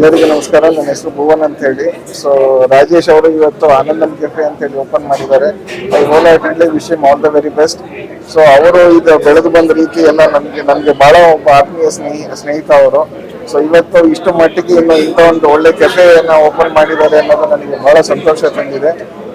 ಎಲ್ಲರಿಗೂ ನಮಸ್ಕಾರ. ನನ್ನ ಹೆಸರು ಭುವನ್ ಅಂತ ಹೇಳಿ ಸೊ ರಾಜೇಶ್ ಅವರು ಇವತ್ತು ಆನಂದನ್ ಕೆಫೆ ಅಂತ ಹೇಳಿ ಓಪನ್ ಮಾಡಿದ್ದಾರೆ. I wholeheartedly wish all the very best so ಅವರು ಇದು ಬೆಳೆದು ಬಂದ ರೀತಿ ಎಲ್ಲ ನಮಗೆ ನಮಗೆ ಬಹಳ ಒಬ್ಬ ಆತ್ಮೀಯ ಸ್ನೇಹಿ, ಸ್ನೇಹಿತ ಅವರು. ಸೊ ಇವತ್ತು ಇಷ್ಟು ಮಟ್ಟಿಗೆ ಇನ್ನು ಇಂಥ ಒಂದು ಒಳ್ಳೆ ಕೆಫೆಯನ್ನು ಓಪನ್ ಮಾಡಿದ್ದಾರೆ ಅನ್ನೋದು ನನಗೆ ಬಹಳ ಸಂತೋಷ ತಂದಿದೆ.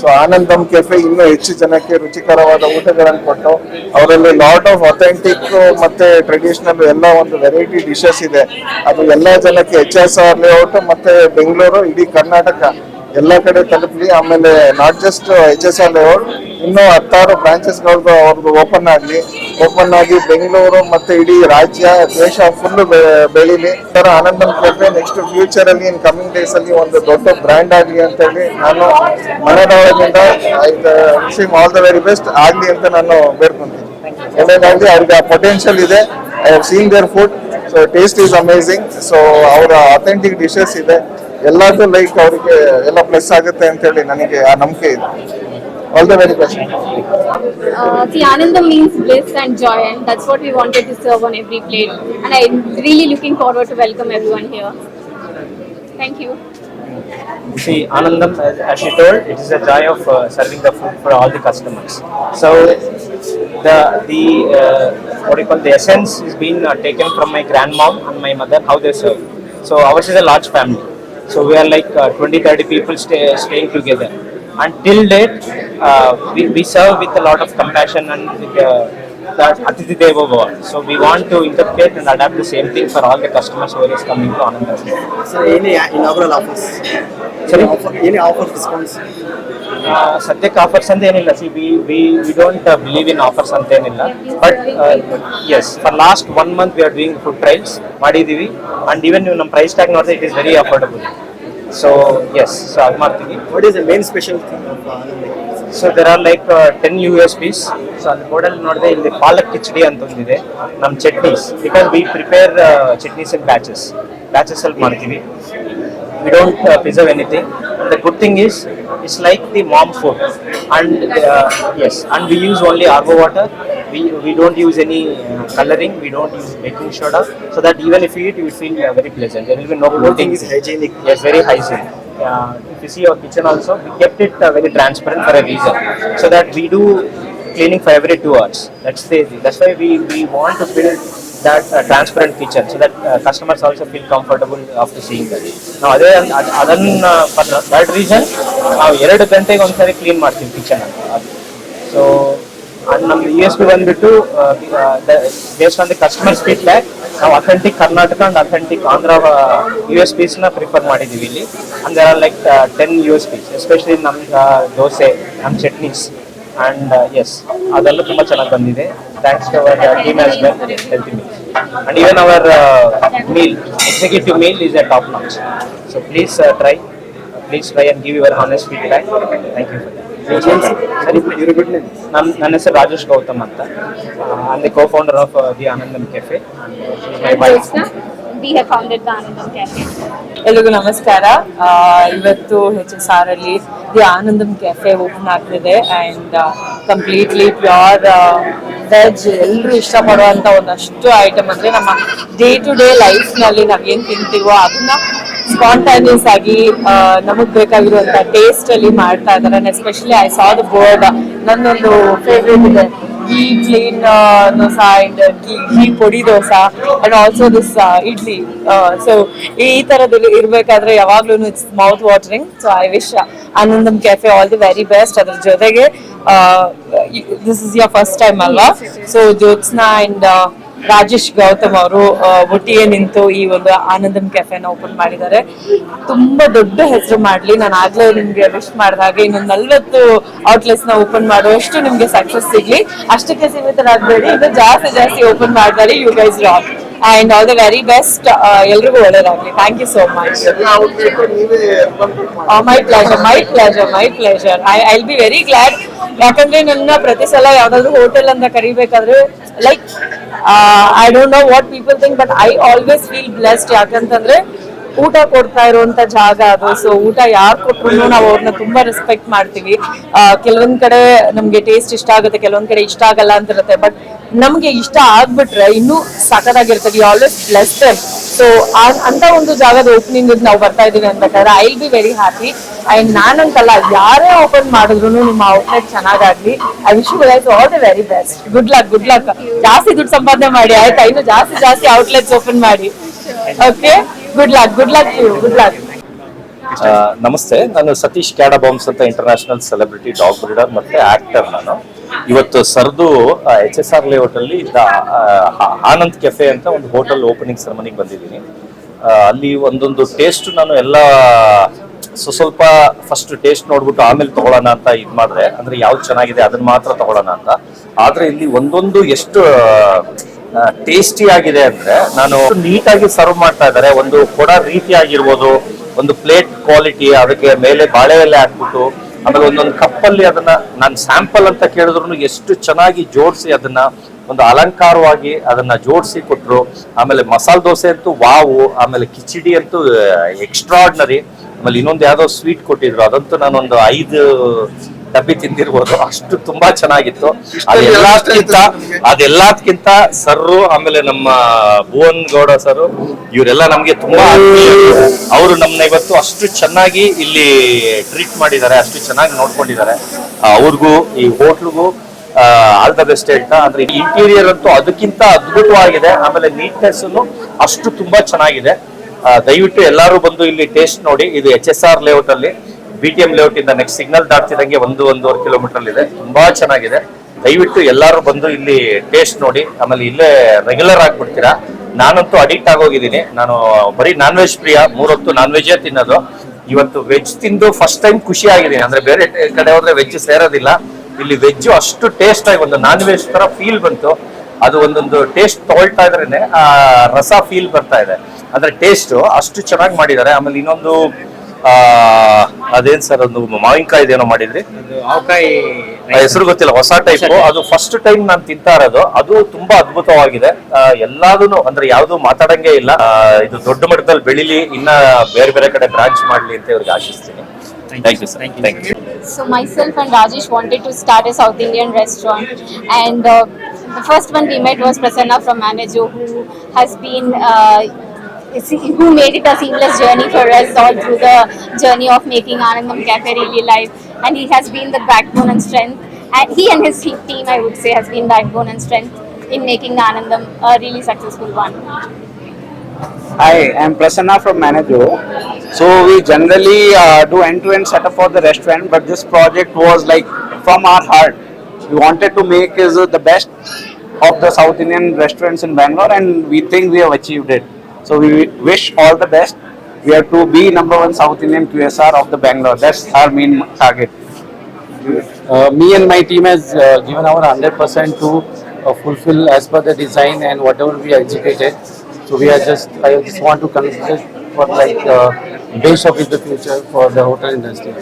ಸೊ ಆನಂದಮ್ ಕೆಫೆ ಇನ್ನೂ ಹೆಚ್ಚು ಜನಕ್ಕೆ ರುಚಿಕರವಾದ ಊಟಗಳನ್ನು ಕೊಟ್ಟು, ಅವರಲ್ಲಿ ಲಾಟ್ ಆಫ್ ಅಥೆಂಟಿಕ್ ಮತ್ತೆ ಟ್ರೆಡಿಷನಲ್ ಎಲ್ಲ ಒಂದು ವೆರೈಟಿ ಡಿಶಸ್ ಇದೆ. ಅದು ಎಲ್ಲ ಜನಕ್ಕೆ ಎಚ್ ಎಸ್ ಆರ್ ಲೇಔಟ್ ಮತ್ತೆ ಬೆಂಗಳೂರು ಇಡೀ ಕರ್ನಾಟಕ ಎಲ್ಲ ಕಡೆ ತಲುಪಲಿ. ಆಮೇಲೆ not just H S R layout ಇನ್ನೂ ಹತ್ತಾರು ಬ್ರಾಂಚಸ್ಗಳದ್ದು ಅವ್ರದ್ದು ಓಪನ್ ಆಗಲಿ. ಓಪನ್ ಆಗಿ ಬೆಂಗಳೂರು ಮತ್ತೆ ಇಡೀ ರಾಜ್ಯ, ದೇಶ ಫುಲ್ ಬೆಳೀಲಿ. ತರ ಕೊಟ್ಟರೆ ಕೆಫೆ ನೆಕ್ಸ್ಟ್ ಫ್ಯೂಚರ್ ಅಲ್ಲಿ ಇನ್ ಕಮಿಂಗ್ ಡೇಸ್ ಅಲ್ಲಿ ಒಂದು ದೊಡ್ಡ ಬ್ರ್ಯಾಂಡ್ ಆಗಲಿ ಅಂತ ಹೇಳಿ ನಾನು ಮನದೊಳಗಿಂದ wishing all the very best ಆಗಲಿ ಅಂತ ನಾನು ಬೇಡ್ಕೊಂತೀನಿ. ಒಳ್ಳೇದಾಗ್ಲಿ, ಅವ್ರಿಗೆ ಆ ಪೊಟೆನ್ಷಿಯಲ್ ಇದೆ. I have seen their food so taste is amazing so ಅವರ ಅಥೆಂಟಿಕ್ ಡಿಶಸ್ ಇದೆ. ಎಲ್ಲದೂ ಲೈಕ್ ಅವರಿಗೆ ಎಲ್ಲ ಪ್ಲಸ್ ಆಗುತ್ತೆ ಅಂತ ಹೇಳಿ ನನಗೆ ಆ ನಂಬಿಕೆ ಇದೆ all the very best Uh, see, Anandam means bliss and joy, and that's what we wanted to serve on every plate. And I'm really looking forward to welcome everyone here. Thank you. See, Anandam, as, as she told, it is a joy of uh, serving the food for all the customers. So, the the uh, what do you call the essence is being uh, taken from my grandmom and my mother how they serve. So ours is a large family. So we are like uh, 20, 30 people stay, staying together. Until date, uh, we, we serve with a lot of compassion and with uh, that Atithi Deva Bhava. So we want to interpret and adapt the same thing for all the customers who are coming to Anandam. Sir, any inaugural offers? Sorry? Any any offer discounts? ಸದ್ಯಕ್ಕೆ offers ಅಂತ ಏನಿಲ್ಲ. See we we we don't believe in offers ಅಂತ ಏನಿಲ್ಲ. But yes for last one month we are doing food trials ಮಾಡಿದ್ದೀವಿ. And even ನೀವು ನಮ್ಮ price tag ನೋಡಿದ್ರೆ it is very affordable so yes so ಅದು ಮಾಡ್ತೀವಿ. What is the main special? So there are like ten U S Ps so ಅಲ್ಲಿ ಬೋರ್ಡಲ್ಲಿ ನೋಡಿದ್ರೆ ಇಲ್ಲಿ ಪಾಲಕ್ ಕಿಚಡಿ ಅಂತ ಒಂದಿದೆ. ನಮ್ಮ chutneys. Because we prepare chutneys in batches batches ಅಲ್ಲಿ ಮಾಡ್ತೀವಿ. We don't preserve anything the good thing is it's like the mom food, and uh, yes, and we use only argo water. We, we don't use any uh, coloring. We don't use baking soda, so that even if you eat, you will feel uh, very pleasant. There will be no bloating. is hygienic. Yes, very hygienic. Uh, if you see our kitchen also, we kept it uh, very transparent for a reason, so that we do cleaning for every two hours. That's the that's why we, we want to build that uh, transparent kitchen so that uh, customers also feel comfortable after seeing that. ನಾವು ಅದೇ ಅದ್- ಅದನ್ನ that reason ನಾವು ಎರಡು ಗಂಟೆಗೆ ಒಂದ್ಸರಿ clean ಮಾಡ್ತೀವಿ kitchen ಅಂತ ಸೊ ನಮ್ದು ಯು ಎಸ್ ಪಿ ಬಂದ್ಬಿಟ್ಟು based on the customers feedback ನಾವು authentic Karnataka and authentic Andhra U S ಪಿಸ್ನ prefer ಮಾಡಿದೀವಿ ಇಲ್ಲಿ. And there are like ten U S Ps especially ನಮ್ಮ ದೋಸೆ ನಮ್ಮ ಚಟ್ನೀಸ್ ಅಂಡ್ ಎಸ್ ಅದೆಲ್ಲ ತುಂಬಾ ಚೆನ್ನಾಗಿ ಬಂದಿದೆ. Thanks to our team as well healthy meal and even our meal executive meal is a top notch so please try please try and give your honest feedback thank you Your name, sir? ಸರಿ Your good name? ನನ್ನ ನನ್ನ ಹೆಸರು ರಾಜೇಶ್ ಗೌತಮ್ ಅಂತ. I the co founder of the Anandam cafe And Jyotsna, we have founded the Anandam Cafe. ಎಲ್ರಿಗೂ ನಮಸ್ಕಾರ. ಇವತ್ತು H S R ಅಲ್ಲಿ the Anandam cafe open ಆಗ್ತಿದೆ. ಅಂಡ್ ಕಂಪ್ಲೀಟ್ಲಿ ಪ್ಯೂರ್ ವೆಜ್ ಎಲ್ಲರೂ ಇಷ್ಟಪಡುವಂತ ಒಂದಷ್ಟು ಐಟಮ್ ಅಂದ್ರೆ ನಮ್ಮ ಡೇ ಟು ಡೇ ಲೈಫ್ನಲ್ಲಿ ನಾವೇನ್ ತಿಂತೀವೋ ಅದನ್ನ ಸ್ಪಾಂಟಾನಿಯಸ್ ಆಗಿ ನಮಗ್ ಬೇಕಾಗಿರುವಂತ ಟೇಸ್ಟ್ ಅಲ್ಲಿ ಮಾಡ್ತಾ ಇದಾರೆ. Especially I saw the board ನನ್ನೊಂದು ಫೇವ್ರೇಟ್ ಇದೆ. Ghee plain uh, dosa and uh, ghee, ghee podi dosa and also this idli so ಈ ಥರದಲ್ಲಿ ಇರಬೇಕಾದ್ರೆ ಯಾವಾಗ್ಲೂ it's mouth watering so I wish Anandam cafe all the very best ಅದ್ರ ಜೊತೆಗೆ this is your first time ಅಲ್ವಾ? So Jyotsna and Rajesh Gautam ಅವರು ಒಟ್ಟಿಗೆ ನಿಂತು ಈ ಒಂದು ಆನಂದಂ ಕೆಫೆನ ಓಪನ್ ಮಾಡಿದ್ದಾರೆ. ತುಂಬಾ ದೊಡ್ಡ ಹೆಸರು ಮಾಡ್ಲಿ. ನಾನು ಆಗ್ಲೇ ನಿಮ್ಗೆ ವಿಶ್ ಹಾಗೆ ಇನ್ನೊಂದು ನಲ್ವತ್ತು ಔಟ್ಲೆಟ್ಸ್ನ ಓಪನ್ ಮಾಡುವಷ್ಟು ನಿಮ್ಗೆ ಸಕ್ಸಸ್ ಸಿಗ್ಲಿ. ಅಷ್ಟಕ್ಕೆ ಸೀಮಿತರಾಗಬೇಡಿ ಇನ್ನು ಜಾಸ್ತಿ ಜಾಸ್ತಿ ಓಪನ್ ಮಾಡ್ತಾರೆ you guys rock and all the very best ಎಲ್ರಿಗೂ ಒಳ್ಳೇದಾಗ್ಲಿ. Thank you so much. My pleasure my pleasure my pleasure I I'll be very glad ಯಾಕಂದ್ರೆ ನನ್ನ ಪ್ರತಿ ಸಲ ಯಾವ್ದಾದ್ರು ಹೋಟೆಲ್ ಅಂತ ಕರಿಬೇಕಾದ್ರೆ like I don't know what people think but I always feel blessed ಯಾಕಂತಂದ್ರೆ ಊಟ ಕೊಡ್ತಾ ಇರುವಂತ ಜಾಗ ಅದು. ಸೊ ಊಟ ಯಾರು ಕೊಟ್ರು ನಾವು ಅವ್ರನ್ನ ತುಂಬಾ ರೆಸ್ಪೆಕ್ಟ್ ಮಾಡ್ತೀವಿ. ಆ, ಕೆಲವೊಂದ್ ಕಡೆ ನಮ್ಗೆ ಟೇಸ್ಟ್ ಇಷ್ಟ ಆಗುತ್ತೆ ಕೆಲವೊಂದ್ ಕಡೆ ಇಷ್ಟ ಆಗಲ್ಲ ಅಂತ ಇರುತ್ತೆ ಬಟ್ ನಮ್ಗೆ ಇಷ್ಟ ಆಗ್ಬಿಟ್ರೆ ಇನ್ನೂ ಸಖತ್ತಾಗಿರ್ತದೆ ಆಲ್ವೇಸ್ ಬ್ಲೆಸ್ಡ್ ಸೊ ಅಂತ ಒಂದು ಜಾಗದ ಓಪನಿಂಗ್ ನಾವು ಬರ್ತಾ ಇದೀವಿ ಅನ್ಬೇಕಾದ್ರೆ I be very happy and ನಾನಂತಲ್ಲ ಯಾರೇ ಓಪನ್ ಮಾಡಿದ್ರು ನಿಮ್ಮ outlet ಚೆನ್ನಾಗಾಗ್ಲಿ. I wish you guys all the very best good luck good luck ಜಾಸ್ತಿ ದುಡ್ಡು ಸಂಪಾದನೆ ಮಾಡಿ ಆಯ್ತಾ? ಇನ್ನು ಜಾಸ್ತಿ ಜಾಸ್ತಿ ಔಟ್ಲೆಟ್ಸ್ ಓಪನ್ ಮಾಡಿ. Okay good luck good luck you good luck ನಮಸ್ತೆ. ನಾನು ಸತೀಶ್ ಕ್ಯಾಡಾ ಬಾಂಬ್ಸ್ ಅಂತ ಇಂಟರ್ನ್ಯಾಷನಲ್ ಸೆಲೆಬ್ರಿಟಿ ಡಾಗ್ ಬ್ರೀಡರ್ ಮತ್ತೆ ಆಕ್ಟರ್ ನಾನು. ಇವತ್ತು ಸರ್ದು ಎಚ್ ಎಸ್ ಆರ್ ಲೇಔಟ್ ಅಲ್ಲಿ ಇದ್ದ ಆನಂದ್ ಕೆಫೆ ಅಂತ ಒಂದು ಹೋಟೆಲ್ ಓಪನಿಂಗ್ ಸೆರೆಮನಿಗೆ ಬಂದಿದ್ದೀನಿ. ಅಲ್ಲಿ ಒಂದೊಂದು ಟೇಸ್ಟ್ ನಾನು ಎಲ್ಲ ಸ್ವ- ಸ್ವಲ್ಪ ಫಸ್ಟ್ ಟೇಸ್ಟ್ ನೋಡ್ಬಿಟ್ಟು ಆಮೇಲೆ ತಗೊಳ್ಳೋಣ ಅಂತ ಇದು ಮಾಡಿದ್ರೆ ಅಂದ್ರೆ ಯಾವ್ದು ಚೆನ್ನಾಗಿದೆ ಅದನ್ನ ಮಾತ್ರ ತಗೊಳ್ಳೋಣ ಅಂತ. ಆದ್ರೆ ಇಲ್ಲಿ ಒಂದೊಂದು ಎಷ್ಟು ಟೇಸ್ಟಿ ಆಗಿದೆ ಅಂದ್ರೆ ನಾನು ನೀಟಾಗಿ ಸರ್ವ್ ಮಾಡ್ತಾ ಇದ್ದಾರೆ. ಒಂದು ಕೊಡ ರೀತಿ ಆಗಿರ್ಬೋದು ಒಂದು ಪ್ಲೇಟ್ ಕ್ವಾಲಿಟಿ ಅದಕ್ಕೆ ಮೇಲೆ ಬಾಳೆ ಎಲೆ ಹಾಕ್ಬಿಟ್ಟು ಆಮೇಲೆ ಒಂದೊಂದು ಕಪ್ಪಲ್ಲಿ ಅದನ್ನ ನಾನು ಸ್ಯಾಂಪಲ್ ಅಂತ ಕೇಳಿದ್ರು ಎಷ್ಟು ಚೆನ್ನಾಗಿ ಜೋಡಿಸಿ ಅದನ್ನ ಒಂದು ಅಲಂಕಾರವಾಗಿ ಅದನ್ನ ಜೋಡಿಸಿ ಕೊಟ್ರು. ಆಮೇಲೆ ಮಸಾಲೆ ದೋಸೆ ಅಂತೂ ವಾವು, ಆಮೇಲೆ ಕಿಚಡಿ ಅಂತೂ ಎಕ್ಸ್ಟ್ರಾಡ್ನರಿ ಆಮೇಲೆ ಇನ್ನೊಂದು ಯಾವ್ದೋ ಸ್ವೀಟ್ ಕೊಟ್ಟಿದ್ರು. ಅದಂತೂ ನಾನೊಂದು ಐದು ಡಬ್ಬಿ ತಿಂದಿರ್ಬೋದು. ಅಷ್ಟು ತುಂಬಾ ಚೆನ್ನಾಗಿತ್ತು. ಅದೆಲ್ಲಕ್ಕಿಂತ ಅದೆಲ್ಲದಕ್ಕಿಂತ ಸರ್ರು ಆಮೇಲೆ ನಮ್ಮ ಭುವನ್ ಗೌಡ ಸರ್ ಇವರೆಲ್ಲ ನಮ್ಗೆ ತುಂಬಾ ಅವರು ನಮ್ಮನ್ನ ಇವತ್ತು ಅಷ್ಟು ಚೆನ್ನಾಗಿ ಇಲ್ಲಿ ಟ್ರೀಟ್ ಮಾಡಿದ್ದಾರೆ ಅಷ್ಟು ಚೆನ್ನಾಗಿ ನೋಡ್ಕೊಂಡಿದ್ದಾರೆ. ಅವ್ರಿಗೂ ಈ ಹೋಟ್ಲ್ಗೂ ಆಲ್ ದ ಬೆಸ್ಟ್ ಹೇಳ್ತಾ ಅಂದ್ರೆ ಇಂಟೀರಿಯರ್ ಅಂತೂ ಅದಕ್ಕಿಂತ ಅದ್ಭುತವಾಗಿದೆ. ಆಮೇಲೆ ನೀಟ್ನೆಸ್ ಅಷ್ಟು ತುಂಬಾ ಚೆನ್ನಾಗಿದೆ. ದಯವಿಟ್ಟು ಎಲ್ಲರೂ ಬಂದು ಇಲ್ಲಿ ಟೇಸ್ಟ್ ನೋಡಿ. ಇದು ಎಚ್ ಎಸ್ ಆರ್ ಲೇಔಟ್ ಅಲ್ಲಿ. ಬಿ ಟಿ ಎಂ ಲೇಔಟ್ ಇಂದ ನೆಕ್ಸ್ಟ್ ಸಿಗ್ನಲ್ ದಾಟ್ತಿದಂಗೆ ಒಂದು, ಒಂದೂವರೆ ಕಿಲೋಮೀಟರ್ ಇದೆ ತುಂಬಾ ಚೆನ್ನಾಗಿದೆ. ದಯವಿಟ್ಟು ಎಲ್ಲರೂ ಬಂದು ಇಲ್ಲಿ ಟೇಸ್ಟ್ ನೋಡಿ. ಆಮೇಲೆ ಇಲ್ಲೇ ರೆಗ್ಯುಲರ್ ಆಗ್ಬಿಡ್ತೀರಾ? ನಾನಂತೂ ಅಡಿಕ್ಟ್ ಆಗೋಗಿದ್ದೀನಿ. ನಾನು ಬರೀ ನಾನ್ ವೆಜ್ ಪ್ರಿಯ, ಮೂರೊತ್ತು ನಾನ್ ವೆಜ್ ತಿನ್ನೋದು. ಇವತ್ತು ವೆಜ್ ತಿಂದು ಫಸ್ಟ್ ಟೈಮ್ ಖುಷಿ ಆಗಿದ್ದೀನಿ. ಅಂದ್ರೆ ಬೇರೆ ಕಡೆ ಹೋದ್ರೆ ವೆಜ್ ಸೇರೋದಿಲ್ಲ. ಇಲ್ಲಿ ವೆಜ್ ಅಷ್ಟು ಟೇಸ್ಟ್ ಆಗಿ ಒಂದು ನಾನ್ ವೆಜ್ ತರ ಫೀಲ್ ಬಂತು. ಅದು ಒಂದೊಂದು ಟೇಸ್ಟ್ ತಗೊಳ್ತಾ ಇದ್ರೇನೆ ಆ ರಸ ಫೀಲ್ ಬರ್ತಾ ಇದೆ. ಅಂದ್ರೆ ಟೇಸ್ಟ್ ಅಷ್ಟು ಚೆನ್ನಾಗಿ ಮಾಡಿದ್ದಾರೆ. ಆಮೇಲೆ ಇನ್ನೊಂದು ಅದೇನ್ ಸರ್ ಒಂದು ಮಾವಿನಕಾಯಿ ಏನೋ ಮಾಡಿದ್ರಿ? ಅವಕಾಯಿ ಹೆಸರು ಗೊತ್ತಿಲ್ಲ ಹೊಸ ಟೈಪ್ ಅದು ಫಸ್ಟ್ ಟೈಮ್ ನಾನು ತಿಂತಾ ಇರೋದು. ಅದು ತುಂಬಾ ಅದ್ಭುತವಾಗಿದೆ. ಎಲ್ಲಾದೂನು ಅಂದ್ರೆ ಯಾವ್ದು ಮಾತಾಡಂಗೆ ಇಲ್ಲ. ಇದು ದೊಡ್ಡ ಮಟ್ಟದಲ್ಲಿ ಬೆಳಿಲಿ ಇನ್ನ ಬೇರೆ ಬೇರೆ ಕಡೆ ಬ್ರಾಂಚ್ ಮಾಡ್ಲಿ ಅಂತ ಇವ್ರಿಗೆ ಆಶಿಸ್ತೀನಿ. Thank you sir thank you So myself and Rajesh wanted to start a South Indian restaurant, and uh, the first one we met was Prasanna from Manaju, who has been. Uh, who made it a seamless journey for us all through the journey of making Anandam Cafe really live, and he has been the backbone and strength. And he and his team, I would say, has been backbone and strength in making Anandam a really successful one. Hi, I'm Prasanna from Manager. So we generally uh, do end-to-end setup for the restaurant, but this project was like from our heart. We wanted to make is uh, the best of the South Indian restaurants in Bangalore, and we think we have achieved it. So we wish all the best. We have to be number one South Indian QSR of the Bangalore. That's our main target. Uh, me and my team has uh, given our 100% to uh, fulfill as per the design and whatever we executed. So we are just, I just want to consider for like uh, base of the future for the hotel industry.